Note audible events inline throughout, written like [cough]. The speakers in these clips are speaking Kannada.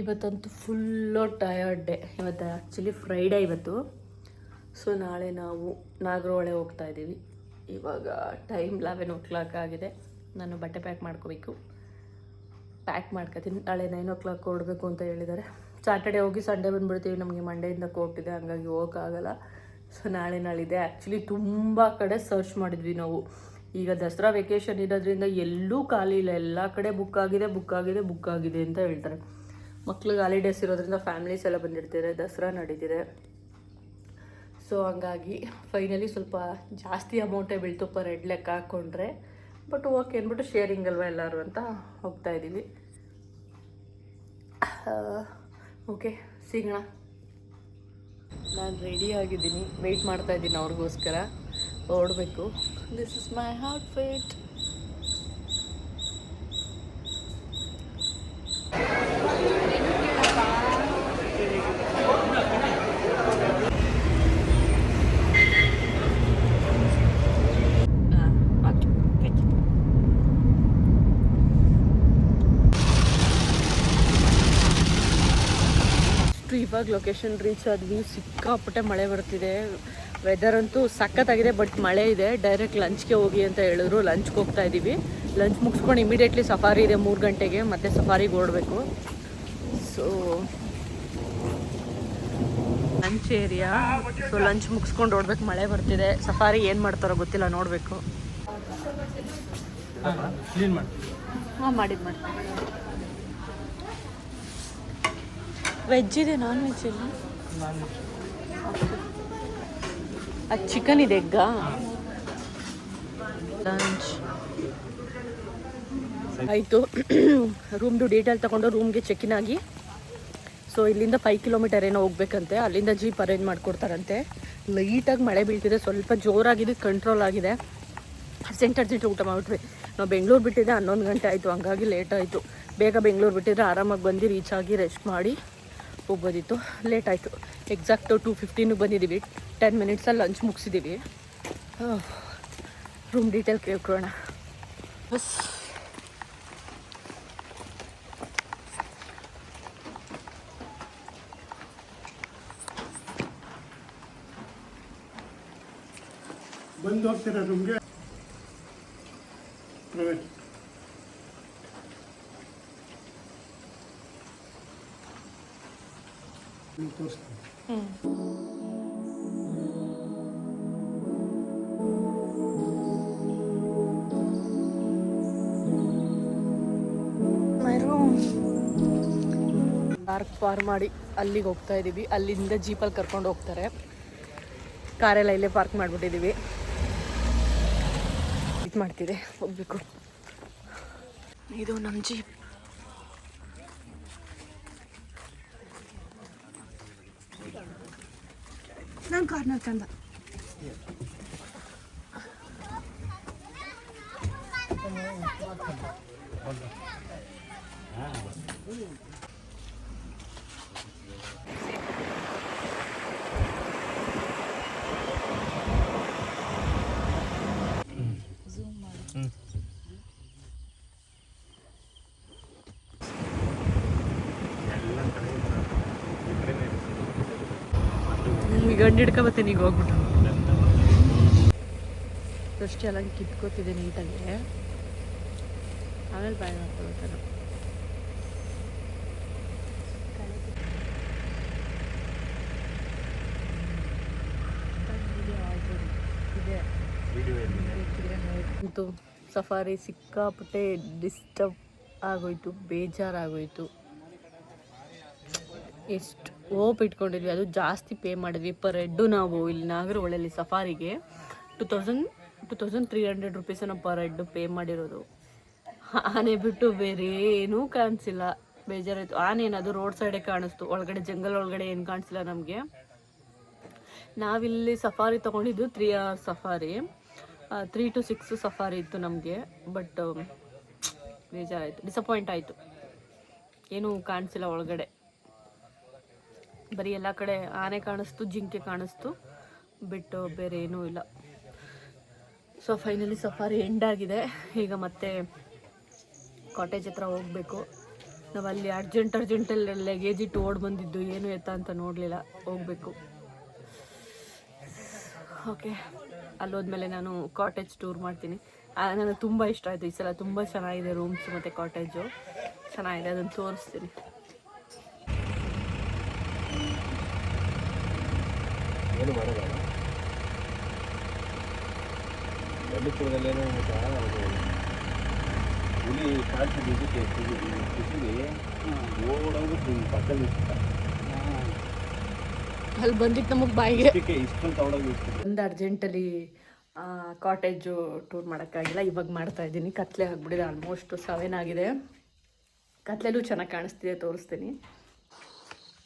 ಇವತ್ತಂತೂ ಫುಲ್ಲು ಟಯರ್ಡ್ ಡೇ ಇವತ್ತು ಆ್ಯಕ್ಚುಲಿ ಫ್ರೈಡೇ ಇವತ್ತು. ಸೊ ನಾಳೆ ನಾವು ನಾಗರಹೊಳೆ ಹೋಗ್ತಾ ಇದ್ದೀವಿ. ಇವಾಗ ಟೈಮ್ ಲೆವೆನ್ ಓ ಕ್ಲಾಕ್ ಆಗಿದೆ. ನಾನು ಬಟ್ಟೆ ಪ್ಯಾಕ್ ಮಾಡ್ಕೋಬೇಕು. ಪ್ಯಾಕ್ ಮಾಡ್ಕೊತೀನಿ. ನಾಳೆ ನೈನ್ ಓ ಕ್ಲಾಕ್ ಹೊರಡಬೇಕು ಅಂತ ಹೇಳಿದ್ದಾರೆ. ಸ್ಯಾಟರ್ಡೆ ಹೋಗಿ ಸಂಡೇ ಬಂದುಬಿಡ್ತೀವಿ. ನಮಗೆ ಮಂಡೆಯಿಂದ ಇದೆ ಹಂಗಾಗಿ ಹೋಗೋಕ್ಕಾಗಲ್ಲ. ಸೊ ನಾಳೆ ನಾಳಿದೆ ಆ್ಯಕ್ಚುಲಿ ತುಂಬ ಕಡೆ ಸರ್ಚ್ ಮಾಡಿದ್ವಿ ನಾವು. ಈಗ ದಸರಾ ವೆಕೇಷನ್ ಇರೋದ್ರಿಂದ ಎಲ್ಲೂ ಖಾಲಿ ಇಲ್ಲ. ಎಲ್ಲ ಕಡೆ ಬುಕ್ ಆಗಿದೆ ಬುಕ್ ಆಗಿದೆ ಬುಕ್ ಆಗಿದೆ ಅಂತ ಹೇಳ್ತಾರೆ. ಮಕ್ಳಿಗೆ ಹಾಲಿಡೇಸ್ ಇರೋದ್ರಿಂದ ಫ್ಯಾಮಿಲೀಸ್ ಎಲ್ಲ ಬಂದಿರ್ತಾರೆ, ದಸರಾ ನಡೀತಿದೆ. ಸೊ ಹಂಗಾಗಿ ಫೈನಲಿ ಸ್ವಲ್ಪ ಜಾಸ್ತಿ ಅಮೌಂಟೇ ಬೀಳ್ತು ಪರ್ ಲೆಕ್ಕ ಹಾಕ್ಕೊಂಡ್ರೆ ಬಟ್ ಓಕೆ ಅಂದ್ಬಿಟ್ಟು ಶೇರಿಂಗ್ ಅಲ್ವಾ ಎಲ್ಲರೂ ಅಂತ ಹೋಗ್ತಾ ಇದ್ದೀವಿ. ಓಕೆ ಸಿಗೋಣ. ನಾನು ರೆಡಿ ಆಗಿದ್ದೀನಿ. ವೆಯ್ಟ್ ಮಾಡ್ತಾ ಇದ್ದೀನಿ ಅವ್ರಿಗೋಸ್ಕರ. ಓಡಬೇಕು. This is my heart fate ಅಷ್ಟು ಇವಾಗ ಲೊಕೇಶನ್ ರೀಚ್ ಆದ್ವಿ. ಸಿಕ್ಕಾಪಟ್ಟೆ ಮಳೆ ಬರ್ತಿದೆ. ವೆದರ್ ಅಂತೂ ಸಖತ್ತಾಗಿದೆ ಬಟ್ ಮಳೆ ಇದೆ. ಡೈರೆಕ್ಟ್ ಲಂಚ್ಗೆ ಹೋಗಿ ಅಂತ ಹೇಳಿದ್ರು. ಲಂಚ್ಗೆ ಹೋಗ್ತಾ ಇದ್ದೀವಿ. ಲಂಚ್ ಮುಗಿಸ್ಕೊಂಡು ಇಮಿಡಿಯೇಟ್ಲಿ ಸಫಾರಿ ಇದೆ ಮೂರು ಗಂಟೆಗೆ. ಮತ್ತೆ ಸಫಾರಿಗೆ ಓಡಬೇಕು. So lunch area so lunch ಮುಗಿಸ್ಕೊಂಡು ಓಡ್ಬೇಕು. ಮಳೆ ಬರ್ತಿದೆ. ಸಫಾರಿ ಏನು ಮಾಡ್ತಾರೋ ಗೊತ್ತಿಲ್ಲ. ನೋಡಬೇಕು. ಹಾಂ ಮಾಡಿದ್ದು ಮಾಡಿ ವೆಜ್ ಇದೆ ನಾನ್ ವೆಜ್ ಇಲ್ಲ ಅದು ಚಿಕನ್ ಇದೆ ಎಗ್ಗಾ ಲಂಚ್ ಆಯಿತು. ರೂಮ್ದು ಡೀಟೇಲ್ ತಗೊಂಡು ರೂಮ್ಗೆ ಇನ್ ಆಗಿ. ಸೊ ಇಲ್ಲಿಂದ ಫೈವ್ ಕಿಲೋಮೀಟರ್ ಏನೋ ಹೋಗ್ಬೇಕಂತೆ. ಅಲ್ಲಿಂದ ಜೀಪ್ ಅರೇಂಜ್ ಮಾಡಿಕೊಡ್ತಾರಂತೆ. ಲೈಟಾಗಿ ಮಳೆ ಬೀಳ್ತಿದೆ. ಸ್ವಲ್ಪ ಜೋರಾಗಿದೆ ಕಂಟ್ರೋಲ್ ಆಗಿದೆ. ಅರ್ಜೆಂಟ್ ಅರ್ಜೆಂಟ್ ಊಟ ಮಾಡಿಬಿಟ್ವಿ. ನಾವು ಬೆಂಗಳೂರು ಬಿಟ್ಟಿದ್ದೆ, ಹನ್ನೊಂದು ಗಂಟೆ ಆಯಿತು. ಹಂಗಾಗಿ ಲೇಟ್ ಆಯಿತು. ಬೇಗ ಬೆಂಗಳೂರು ಬಿಟ್ಟಿದ್ರೆ ಆರಾಮಾಗಿ ಬಂದು ರೀಚ್ ಆಗಿ ರೆಸ್ಟ್ ಮಾಡಿ. ಹೋಗ್ಬೋದಿತ್ತು ಲೇಟ್ ಆಯಿತು. ಎಕ್ಸಾಕ್ಟು ಟೂ ಫಿಫ್ಟೀನಿಗೆ ಬಂದಿದ್ದೀವಿ. ಟೆನ್ ಮಿನಿಟ್ಸಲ್ಲಿ ಲಂಚ್ ಮುಗಿಸಿದ್ದೀವಿ. ರೂಮ್ ಡೀಟೇಲ್ ಕೇಳ್ಕೊಳ್ಳೋಣ. ಬಸ್ ಬಂದು ಹೋಗ್ತೀರಾ ರೂಮ್ಗೆ ಪ್ರೈವೇಟ್ ತೋರಿಸ್ತೀನಿ ಪಾರ್ಕ್ ಪಾರ್ ಮಾಡಿ ಅಲ್ಲಿಗೆ ಹೋಗ್ತಾ ಇದ್ದೀವಿ. ಅಲ್ಲಿಂದ ಜೀಪಲ್ಲಿ ಕರ್ಕೊಂಡು ಹೋಗ್ತಾರೆ. ಕಾರೆಲ್ಲ ಇಲ್ಲೇ ಪಾರ್ಕ್ ಮಾಡಿಬಿಟ್ಟಿದ್ದೀವಿ. ಇದು ಮಾಡ್ತಿದೆ. ಹೋಗ್ಬೇಕು. ಇದು ನಮ್ಮ ಜೀಪ್ ನಾನು ಕಾರ್ನಲ್ಲಿ ತಂದ ಈಗ ಗಂಡು ಹಿಡ್ಕೊಬತ್ತೇನೆ ಈಗ ಹೋಗ್ಬಿಟ್ಟು ಫಸ್ಟ್ ಎಲ್ಲ ಕಿತ್ಕೋತಿದೆ ನೀಟಾಗಿ. ಆಮೇಲೆ ಬಾಯ್ ಮಾಡ್ಕೊಳ್ತಾನೆ ಸಫಾರಿ ಸಿಕ್ಕಾಪಟ್ಟೆ ಡಿಸ್ಟರ್ಬ್ ಆಗೋಯ್ತು, ಬೇಜಾರಾಗೋಯ್ತು. ಎಷ್ಟು ಓಪ್ ಇಟ್ಕೊಂಡಿದ್ವಿ. ಅದು ಜಾಸ್ತಿ ಪೇ ಮಾಡಿದ್ವಿ. ಪರ್ ಹೆಡ್ಡು ನಾವು ಇಲ್ಲಿ ನಾಗರಹೊಳೆಯಲ್ಲಿ ಸಫಾರಿಗೆ two thousand two thousand three hundred ರುಪೀಸನ್ನು per head pay ಮಾಡಿರೋದು. ಆನೆ ಬಿಟ್ಟು ಬೇರೆ ಏನೂ ಕಾಣಿಸಿಲ್ಲ. ಬೇಜಾರಾಯಿತು. ಆನೆ ಏನದು ರೋಡ್ ಸೈಡೇ ಕಾಣಿಸ್ತು. ಒಳಗಡೆ ಜಂಗಲ್ ಒಳಗಡೆ ಏನು ಕಾಣಿಸಿಲ್ಲ ನಮಗೆ. ನಾವಿಲ್ಲಿ ಸಫಾರಿ ತೊಗೊಂಡಿದ್ದು three hour safari. Three to six safari ಇತ್ತು ನಮಗೆ. ಬಟ್, ಬೇಜಾರಾಯಿತು. ಡಿಸಪಾಯಿಂಟ್ ಆಯಿತು. ಏನೂ ಕಾಣಿಸಿಲ್ಲ ಒಳಗಡೆ. ಬರೀ ಎಲ್ಲ ಕಡೆ ಆನೆ ಕಾಣಿಸ್ತು, ಜಿಂಕೆ ಕಾಣಿಸ್ತು. ಬಿಟ್ಟು ಬೇರೆ ಏನೂ ಇಲ್ಲ. ಸೊ ಫೈನಲಿ ಸಫಾರಿ ಎಂಡ್ ಆಗಿದೆ. ಈಗ ಮತ್ತೆ ಕಾಟೇಜ್ ಹತ್ರ ಹೋಗಬೇಕು. ನಾವು ಅಲ್ಲಿ ಅರ್ಜೆಂಟ್ ಅರ್ಜೆಂಟಲ್ಲಿ ಲಗೇಜ್ ಇಟ್ಟು ಓಡ್ ಬಂದಿದ್ದು. ಏನು ಎತ್ತ ಅಂತ ನೋಡಲಿಲ್ಲ. ಹೋಗಬೇಕು. ಓಕೆ ಅಲ್ಲೋದ್ಮೇಲೆ ನಾನು ಕಾಟೇಜ್ ಟೂರ್ ಮಾಡ್ತೀನಿ. ನನಗೆ ತುಂಬ ಇಷ್ಟ ಆಯಿತು ಈ ಸಲ. ತುಂಬ ಚೆನ್ನಾಗಿದೆ ರೂಮ್ಸ್ ಮತ್ತು ಕಾಟೇಜು ಚೆನ್ನಾಗಿದೆ. ಅದನ್ನು ತೋರಿಸ್ತೀನಿ. ಏನು ಮಾಡೋದಲ್ಲ ಬಂಡೀಪುರದಲ್ಲಿ ಏನೋ ಗೊತ್ತಾ ಅದು ಹುಲಿ ಕಾಡ್ತಿದ್ದು ಇದಕ್ಕೆ ಖುಷಿಗೆ ಓಡೋದು ಪಕ್ಕದಲ್ಲಿ ಅಲ್ಲಿ ಬಂದಿತ್ತು ನಮಗೆ ಬಾಯಿಗೆ. ಒಂದು ಅರ್ಜೆಂಟಲ್ಲಿ ಕಾಟೇಜು ಟೂರ್ ಮಾಡೋಕ್ಕಾಗಿಲ್ಲ. ಇವಾಗ ಮಾಡ್ತಾ ಇದ್ದೀನಿ. ಕತ್ಲೆ ಆಗ್ಬಿಟ್ಟಿದೆ. ಆಲ್ಮೋಸ್ಟ್ ಸೆವೆನ್ ಆಗಿದೆ. ಕತ್ಲೆಲೂ ಚೆನ್ನಾಗಿ ಕಾಣಿಸ್ತಿದೆ ತೋರಿಸ್ತೀನಿ.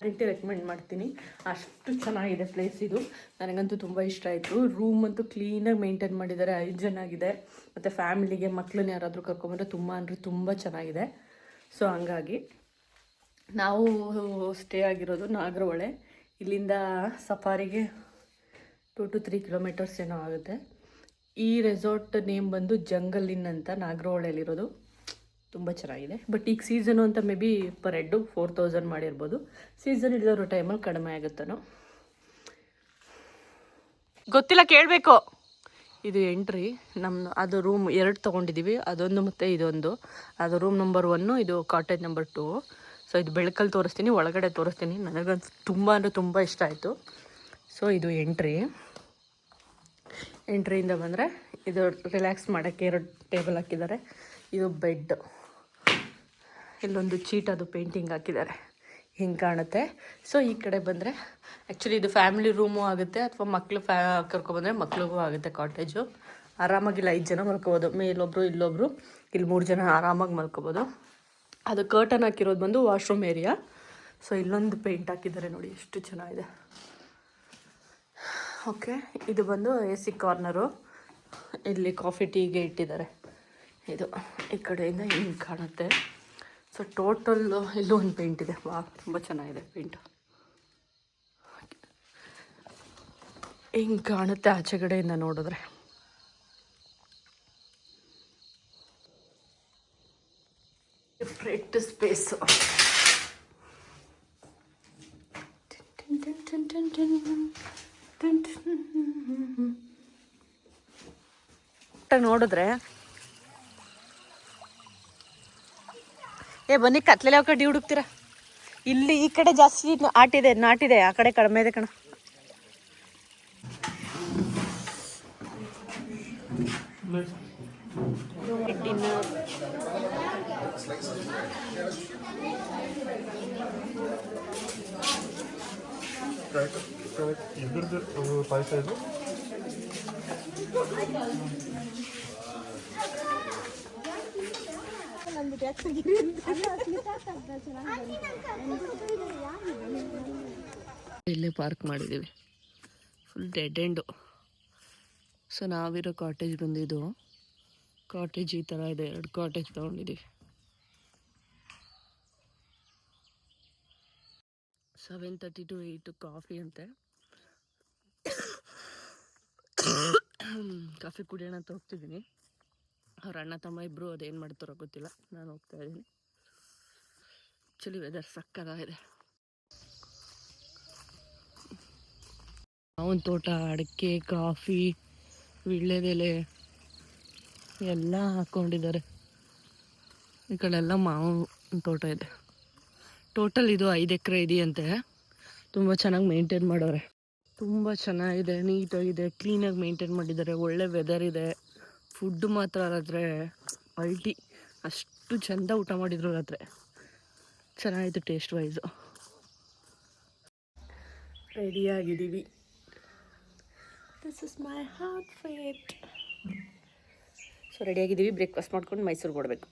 ಗ್ಯಾರಂಟಿ ರೆಕಮೆಂಡ್ ಮಾಡ್ತೀನಿ. ಅಷ್ಟು ಚೆನ್ನಾಗಿದೆ ಪ್ಲೇಸ್ ಇದು. ನನಗಂತೂ ತುಂಬ ಇಷ್ಟ ಆಯಿತು. ರೂಮ್ ಅಂತೂ ಕ್ಲೀನಾಗಿ ಮೇಂಟೈನ್ ಮಾಡಿದ್ದಾರೆ. ಹೈಜನ್ ಆಗಿದೆ. ಮತ್ತು ಫ್ಯಾಮಿಲಿಗೆ ಮಕ್ಕಳನ್ನ ಯಾರಾದರೂ ಕರ್ಕೊಂಬಂದ್ರೆ ತುಂಬ ಅಂದರೆ ತುಂಬ ಚೆನ್ನಾಗಿದೆ. ಸೊ ಹಂಗಾಗಿ ನಾವು ಸ್ಟೇ ಆಗಿರೋದು ನಾಗರಹೊಳೆ. ಇಲ್ಲಿಂದ ಸಫಾರಿಗೆ ಟೂ ಟು ತ್ರೀ ಕಿಲೋಮೀಟರ್ಸ್ ಏನೋ ಆಗುತ್ತೆ. ಈ ರೆಸಾರ್ಟ್ ನೇಮ್ ಬಂದು ಜಂಗಲ್ ಇನ್ ಅಂತ ನಾಗರಹೊಳೆಯಲ್ಲಿರೋದು. ತುಂಬ ಚೆನ್ನಾಗಿದೆ. ಬಟ್ ಈಗ ಸೀಸನು ಅಂತ may be per head four thousand ಮಾಡಿರ್ಬೋದು. ಸೀಸನ್ ಇಲ್ಲದಿರೋ ಟೈಮಲ್ಲಿ ಕಡಿಮೆ ಆಗುತ್ತನೋ. ಗೊತ್ತಿಲ್ಲ, ಕೇಳಬೇಕು. ಇದು ಎಂಟ್ರಿ ನಮ್ಮ ಅದು ರೂಮ್ ಎರಡು ತೊಗೊಂಡಿದ್ದೀವಿ ಅದೊಂದು ಮತ್ತು ಇದೊಂದು. ಅದು ರೂಮ್ ನಂಬರ್ ಒನ್ನು ಇದು ಕಾಟೇಜ್ ನಂಬರ್ ಟೂ ಸೊ ಇದು ಬೆಳಕಲ್ಲಿ ತೋರಿಸ್ತೀನಿ, ಒಳಗಡೆ ತೋರಿಸ್ತೀನಿ. ನನಗಂತೂ ತುಂಬ ಅಂದರೆ ತುಂಬ ಇಷ್ಟ ಆಯಿತು. ಸೊ ಇದು ಎಂಟ್ರಿ ಎಂಟ್ರಿಯಿಂದ ಬಂದರೆ ಇದು ರಿಲ್ಯಾಕ್ಸ್ ಮಾಡೋಕ್ಕೆ ಎರಡು ಟೇಬಲ್ ಹಾಕಿದ್ದಾರೆ. ಇದು ಬೆಡ್ ಇಲ್ಲೊಂದು ಚೀಟ್ ಅದು ಪೇಂಟಿಂಗ್ ಹಾಕಿದ್ದಾರೆ. ಹಿಂಗೆ ಕಾಣುತ್ತೆ. ಸೊ ಈ ಕಡೆ ಬಂದರೆ ಆ್ಯಕ್ಚುಲಿ ಇದು ಫ್ಯಾಮಿಲಿ ರೂಮು ಆಗುತ್ತೆ. ಅಥವಾ ಮಕ್ಕಳು ಫ್ಯಾ ಕರ್ಕೊಬಂದರೆ ಮಕ್ಳಿಗೂ ಆಗುತ್ತೆ ಕಾಟೇಜು ಆರಾಮಾಗಿಲ್ಲ, ಐದು ಜನ ಮಲ್ಕೋಬೋದು. ಮೇಲೊಬ್ಬರು ಇಲ್ಲೊಬ್ಬರು ಇಲ್ಲಿ ಮೂರು ಜನ ಆರಾಮಾಗಿ ಮಲ್ಕೋಬೋದು. ಅದು ಕರ್ಟನ್ ಹಾಕಿರೋದು ಬಂದು ವಾಶ್ರೂಮ್ ಏರಿಯಾ ಸೊ ಇಲ್ಲೊಂದು ಪೇಂಟ್ ಹಾಕಿದ್ದಾರೆ ನೋಡಿ, ಎಷ್ಟು ಚೆನ್ನಾಗಿದೆ. ಓಕೆ ಇದು ಬಂದು ಎ ಸಿ ಕಾರ್ನರು ಇಲ್ಲಿ ಕಾಫಿ ಟೀಗೆ ಇಟ್ಟಿದ್ದಾರೆ. ಇದು ಈ ಕಡೆಯಿಂದ ಹಿಂಗೆ ಕಾಣುತ್ತೆ. ಸೊ ಟೋಟಲ್ ಇಲ್ಲೂ ಒಂದು ಪೇಂಟ್ ಇದೆ. ವಾ ತುಂಬ ಚೆನ್ನಾಗಿದೆ ಪೇಂಟ್ ಹಿಂಗೆ ಕಾಣುತ್ತೆ ಆಚೆ ಕಡೆಯಿಂದ ನೋಡಿದ್ರೆ? ಡಿಫ್ರೆಂಟ್ ಸ್ಪೇಸು ನೋಡಿದ್ರೆ ಏ, ಬನ್ನಿ, ಕತ್ಲೆಲ್ಲ ಯಾವ ಕಡೆ ಹುಡುಕ್ತೀರ ಇಲ್ಲಿ ಈ ಕಡೆ ಜಾಸ್ತಿ ಆಟಿದೆ, ನಾಟಿದೆ, ಆ ಕಡೆ ಕಡಿಮೆ ಇದೆ ಕಣ. ಪಾಯಸ ಇದು? ಇಲ್ಲೇ ಪಾರ್ಕ್ ಮಾಡಿದ್ದೀವಿ. ಫುಲ್ ಡೆಡ್ ಎಂಡು ಸೊ ನಾವಿರೋ ಕಾಟೇಜ್ ಬಂದಿದ್ದು. ಕಾಟೇಜ್ ಈ ಥರ ಇದೆ. ಎರಡು ಕಾಟೇಜ್ ತೊಗೊಂಡಿದ್ದೀವಿ. Seven thirty to eight coffee ಅಂತೆ. [coughs] ಕಾಫಿ ಕುಡಿಯೋಣ ಅಂತ ಹೋಗ್ತಿದ್ದೀನಿ. ಅವ್ರ ಅಣ್ಣ ತಮ್ಮ ಇಬ್ಬರು ಅದೇನು ಮಾಡ್ತಾರೋ ಗೊತ್ತಿಲ್ಲ. ನಾನು ಹೋಗ್ತಾ ಇದ್ದೀನಿ. ಆ್ಯಕ್ಚುಲಿ ವೆದರ್ ಸಕ್ಕದಾಗಿದೆ ಮಾವಿನ ತೋಟ, ಅಡಿಕೆ, ಕಾಫಿ ವಿಳ್ಳೆದೆಲೆ ಎಲ್ಲ ಹಾಕ್ಕೊಂಡಿದ್ದಾರೆ ಈ ಕಡೆ ಎಲ್ಲ ಮಾವಿನ ತೋಟ ಇದೆ. ಟೋಟಲ್ ಇದು ಐದು ಎಕರೆ ಇದೆಯಂತೆ. ತುಂಬ ಚೆನ್ನಾಗಿ ಮೇಂಟೈನ್ ಮಾಡೋರೆ. ತುಂಬ ಚೆನ್ನಾಗಿದೆ, ನೀಟಾಗಿದೆ ಕ್ಲೀನಾಗಿ ಮೇಂಟೈನ್ ಮಾಡಿದ್ದಾರೆ. ಒಳ್ಳೆ ವೆದರ್ ಇದೆ. ಫುಡ್ ಮಾತ್ರ ರಾತ್ರೆ. ಅಲ್ಟಿ ಅಷ್ಟು ಚಂದ ಊಟ ಮಾಡಿದ್ರು ರಾತ್ರಿ. ಚೆನ್ನಾಗಿತ್ತು taste wise ರೆಡಿಯಾಗಿದ್ದೀವಿ. This is my heart fate so ರೆಡಿಯಾಗಿದ್ದೀವಿ. Breakfast ಮಾಡ್ಕೊಂಡು ಮೈಸೂರಿಗೆ ಕೊಡಬೇಕು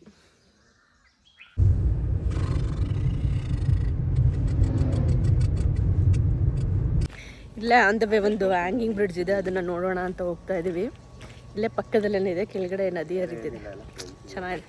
ಇಲ್ಲ ಆನ್ ದ ವೇ ಒಂದು ಹ್ಯಾಂಗಿಂಗ್ ಬ್ರಿಡ್ಜ್ ಇದೆ. ಅದನ್ನು ನೋಡೋಣ ಅಂತ ಹೋಗ್ತಾ ಇದ್ದೀವಿ ಇಲ್ಲೇ ಪಕ್ಕದಲ್ಲೇ ಇದೆ ಕೆಳಗಡೆ ನದಿ ಹರಿತಿದೆ ಚೆನ್ನಾಗಿದೆ.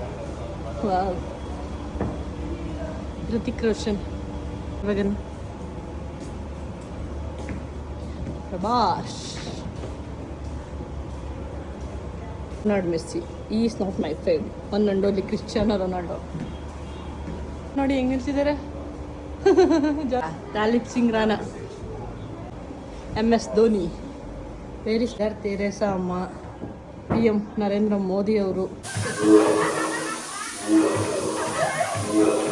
ವಾವ್ ಹೃತಿಕ್ ರೋಷನ್ ಇವಾಗ Prabhas Ronald Messi is not my fave one and only Cristiano Ronaldo ನೋಡಿ, ಹೆಂಗೆ ನಿಲ್ಸಿದ್ದಾರೆ [laughs] Dalip Singh Rana. M S Dhoni. Very sir Teresa ಅಮ್ಮ. ಪಿ ಎಂ ನರೇಂದ್ರ ಮೋದಿ ಅವರು. 뭐야? 뭐야?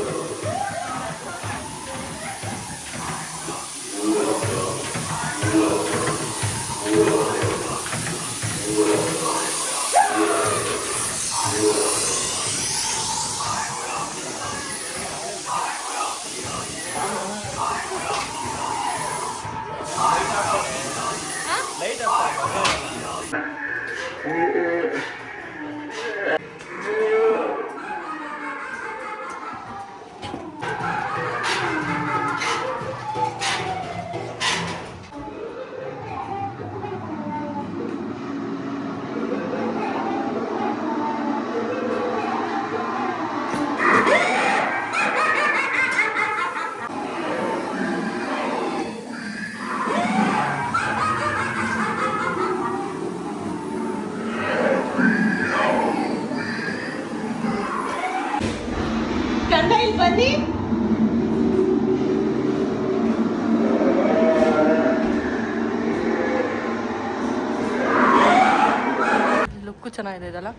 ಇದಲ್ಲ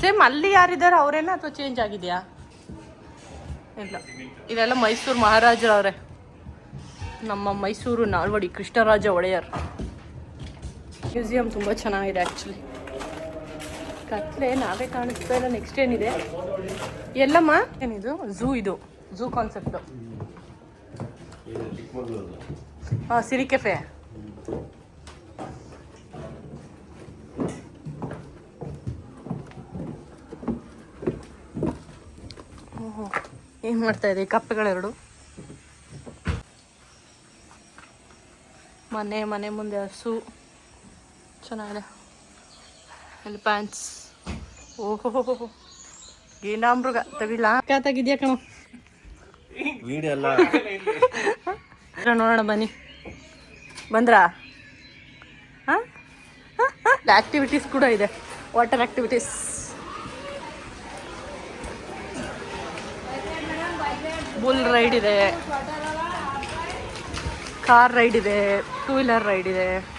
ಸೇಮ್ ಅಲ್ಲಿ ಯಾರಿದ್ದಾರೆ ಅವರೇನಾ ಅಥವಾ ಚೇಂಜ್ ಆಗಿದೆಯಾ? ಇಲ್ಲ. ಇದೆಲ್ಲ ಮೈಸೂರು ಮಹಾರಾಜರವ್ರೆ. ನಮ್ಮ ಮೈಸೂರು ನಾಲ್ವಡಿ ಕೃಷ್ಣರಾಜ ಒಡೆಯರ್. ಮ್ಯೂಸಿಯಂ ತುಂಬ ಚೆನ್ನಾಗಿದೆ ಆ್ಯಕ್ಚುಲಿ ಕತ್ಲೆ ನಾವೇ ಕಾಣಿಸ್ತಾ ಇಲ್ಲ ನೆಕ್ಸ್ಟ್ ಏನಿದೆ? ಎಲ್ಲಮ್ಮ? ಏನಿದು? ಝೂ ಇದು. ಝೂ ಕಾನ್ಸೆಪ್ಟು ಹಾಂ ಸಿರಿ ಕೆಫೆ ಏನು ಮಾಡ್ತಾ ಇದೆ? ಕಪ್ಪೆಗಳೆರಡು. ಮನೆ ಮನೆ ಮುಂದೆ ಹಸು. ಚೆನ್ನಾಗಿದೆ. ಎಲಿಫ್ಯಾಂಟ್ಸ್ ಓಹೋ ಗೀನಾಮೃಗ. ತಗಿಲ್ಲ ತೆಗಿದ್ಯಾ ಕಣ? ನೋಡೋಣ ಬನ್ನಿ. ಬಂದ್ರಾ? ಹಾಂ? ಆ್ಯಕ್ಟಿವಿಟೀಸ್ ಕೂಡ ಇದೆ. ವಾಟರ್ ಆ್ಯಕ್ಟಿವಿಟೀಸ್ ಬುಲ್ ರೈಡ್ ಇದೆ. ಕಾರ್ ರೈಡ್ ಇದೆ. ಟೂ ವೀಲರ್ ರೈಡ್ ಇದೆ.